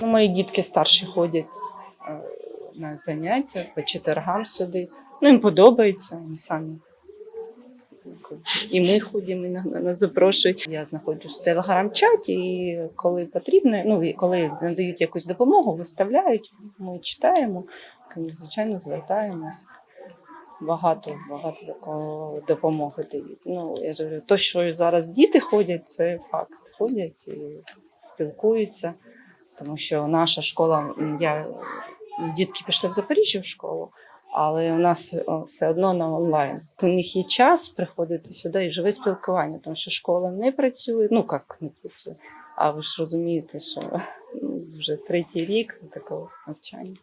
Ну, мої дітки старші ходять е, на заняття по четвергам сюди. Ну, їм подобається, вони самі. І ми ходимо, і на- нас запрошують. Я знаходжусь в телеграм-чаті, і коли потрібно, ну коли надають якусь допомогу, виставляють, ми читаємо, звичайно, звертаємось. Багато, багато допомоги дають. Ну, я ж говорю, то, що зараз діти ходять, це факт. Ходять і спілкуються, тому що наша школа, я, дітки пішли в Запоріжжя в школу, але у нас все одно на онлайн. У них є час приходити сюди і живе спілкування, тому що школа не працює. Ну як не працює. А ви ж розумієте, що ну, вже третій рік такого навчання.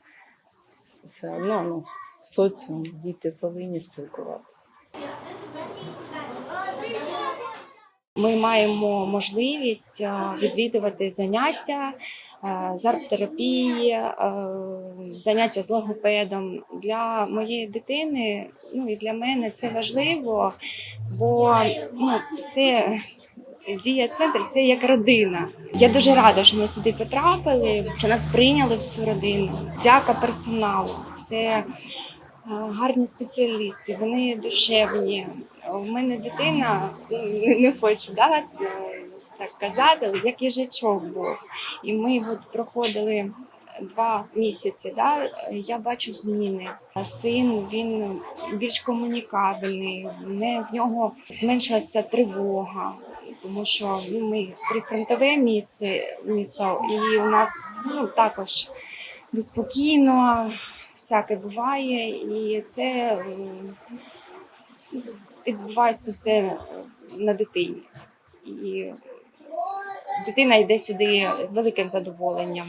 Все одно ну, соціум, діти повинні спілкуватися. Ми маємо можливість відвідувати заняття з арт-терапії, е, заняття з логопедом. Для моєї дитини, ну і для мене це важливо, бо ну, це дія центр це як родина. Я дуже рада, що ми сюди потрапили, що нас прийняли в цю родину. Дяка персоналу. Це е, гарні спеціалісти, вони душевні. У мене дитина, ну, не, хочу да, е, так казати, як їжачок був. І ми от проходили два місяці. Да, я бачу зміни. Син він більш комунікабельний, не, в нього зменшилася тривога. Тому що ну, ми прифронтове місце, місто, і у нас ну, також неспокійно, всяке буває, і це відбувається все на дитині. І дитина йде сюди з великим задоволенням.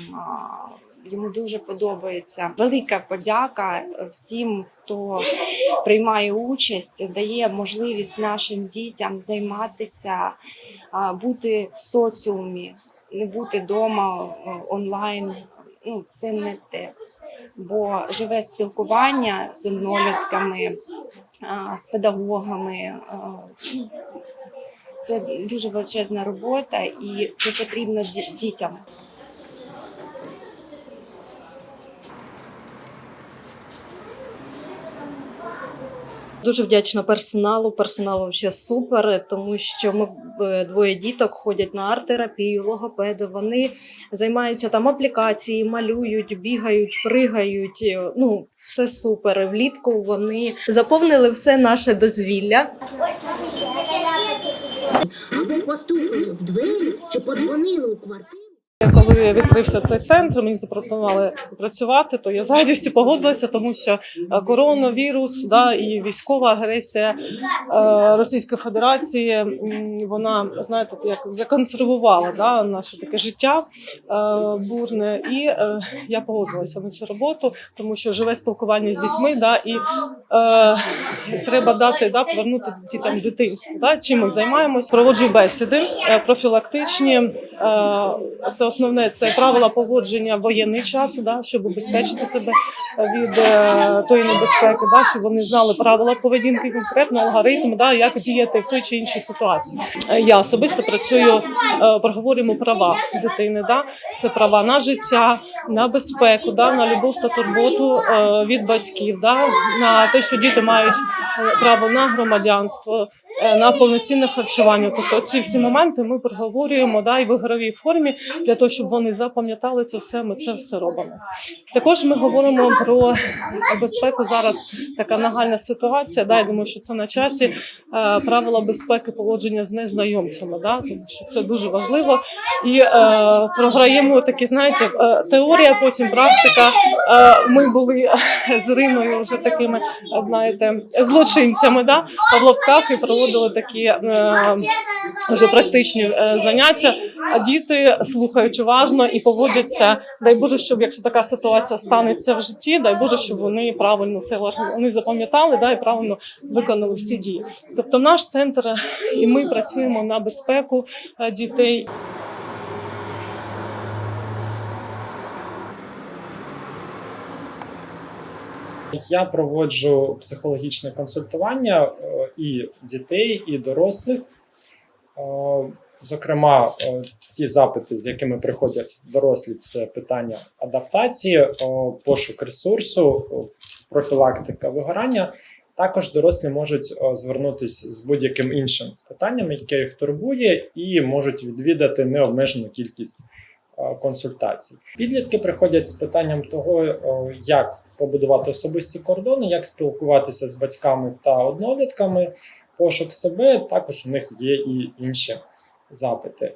Йому дуже подобається. Велика подяка всім, хто приймає участь, дає можливість нашим дітям займатися, бути в соціумі, не бути вдома онлайн. Ну, це не те. Бо живе спілкування з однолітками, з педагогами. Це дуже величезна робота, і це потрібно дітям. Дуже вдячна персоналу. Персонал вообще супер, тому що ми е, двоє діток ходять на арт-терапію, логопеду. Вони займаються там аплікації, малюють, бігають, пригають. е, Ну, все супер. Влітку вони заповнили все наше дозвілля. Або постукали в двері чи подзвонили у квартиру. Коли відкрився цей центр, мені запропонували працювати, то я з радістю погодилася, тому що е, коронавірус да, і військова агресія е, Російської Федерації вона знаєте, як законсервувала да, наше таке життя е, бурне. І я погодилася на цю роботу, тому що живе спілкування з дітьми, да, і е, треба дати да, повернути дітям дитинство. Да, чим ми займаємось? Проводжу бесіди профілактичні. Е, це основне це правила поводження в воєнний час, да, щоб убезпечити себе від е, тої небезпеки, да, щоб вони знали правила поведінки, конкретно алгоритм, да, як діяти в той чи іншій ситуації. Е, Я особисто працюю, е, проговорюємо права дитини. Да, це права на життя, на безпеку, да, на любов та турботу е, від батьків, да, на те, що діти мають е, право на громадянство. Е, На повноцінне харчування, тобто ці всі моменти ми проговорюємо да, і в ігровій формі для того, щоб вони запам'ятали це все. Ми це все робимо. Також ми говоримо про безпеку. Зараз така нагальна ситуація. Да, я думаю, що це на часі е, правила безпеки поводження з незнайомцями. Да, тому що це дуже важливо. І е, програємо такі, знаєте, е, теорія, потім практика. Ми були з Іриною вже такими, знаєте, злочинцями, да, в лапках і проводили такі е, вже практичні е, заняття. А діти слухають уважно і поводяться. Дай Боже, щоб якщо така ситуація станеться в житті, дай Боже, щоб вони правильно це вони запам'ятали, да, і правильно виконали всі дії. Тобто, наш центр і ми працюємо на безпеку е, дітей. Я проводжу психологічне консультування е, і дітей, і дорослих. Е, Зокрема, е, ті запити, з якими приходять дорослі, це питання адаптації, пошук ресурсу, профілактика вигорання. Також дорослі можуть звернутися з будь-яким іншим питанням, яке їх турбує, і можуть відвідати необмежену кількість консультацій. Підлітки приходять з питанням того, як побудувати особисті кордони, як спілкуватися з батьками та однолітками, пошук себе. Також у них є і інші запити.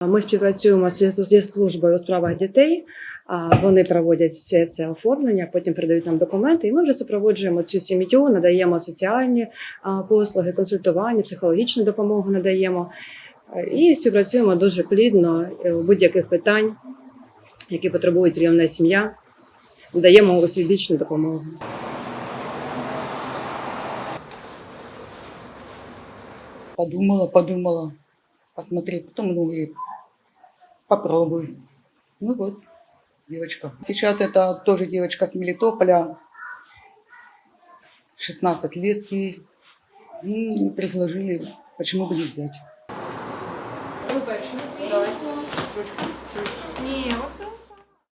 Ну. Ми співпрацюємо зі, службою у справах дітей. Вони проводять все це оформлення, потім передають нам документи, і ми вже супроводжуємо цю сім'ю, надаємо соціальні послуги, консультування, психологічну допомогу надаємо і співпрацюємо дуже плідно е, у будь-яких питань, які потребують прийомна сім'я. Надаємо усебічну допомогу. Подумала, подумала, посмотри, потом ну и попробуй. Ну вот, девочка. Сейчас это тоже девочка с Мелитополя, 16 лет. И предложили, почему бы не взять. Ви перші. Давайте. Ручку. Ні,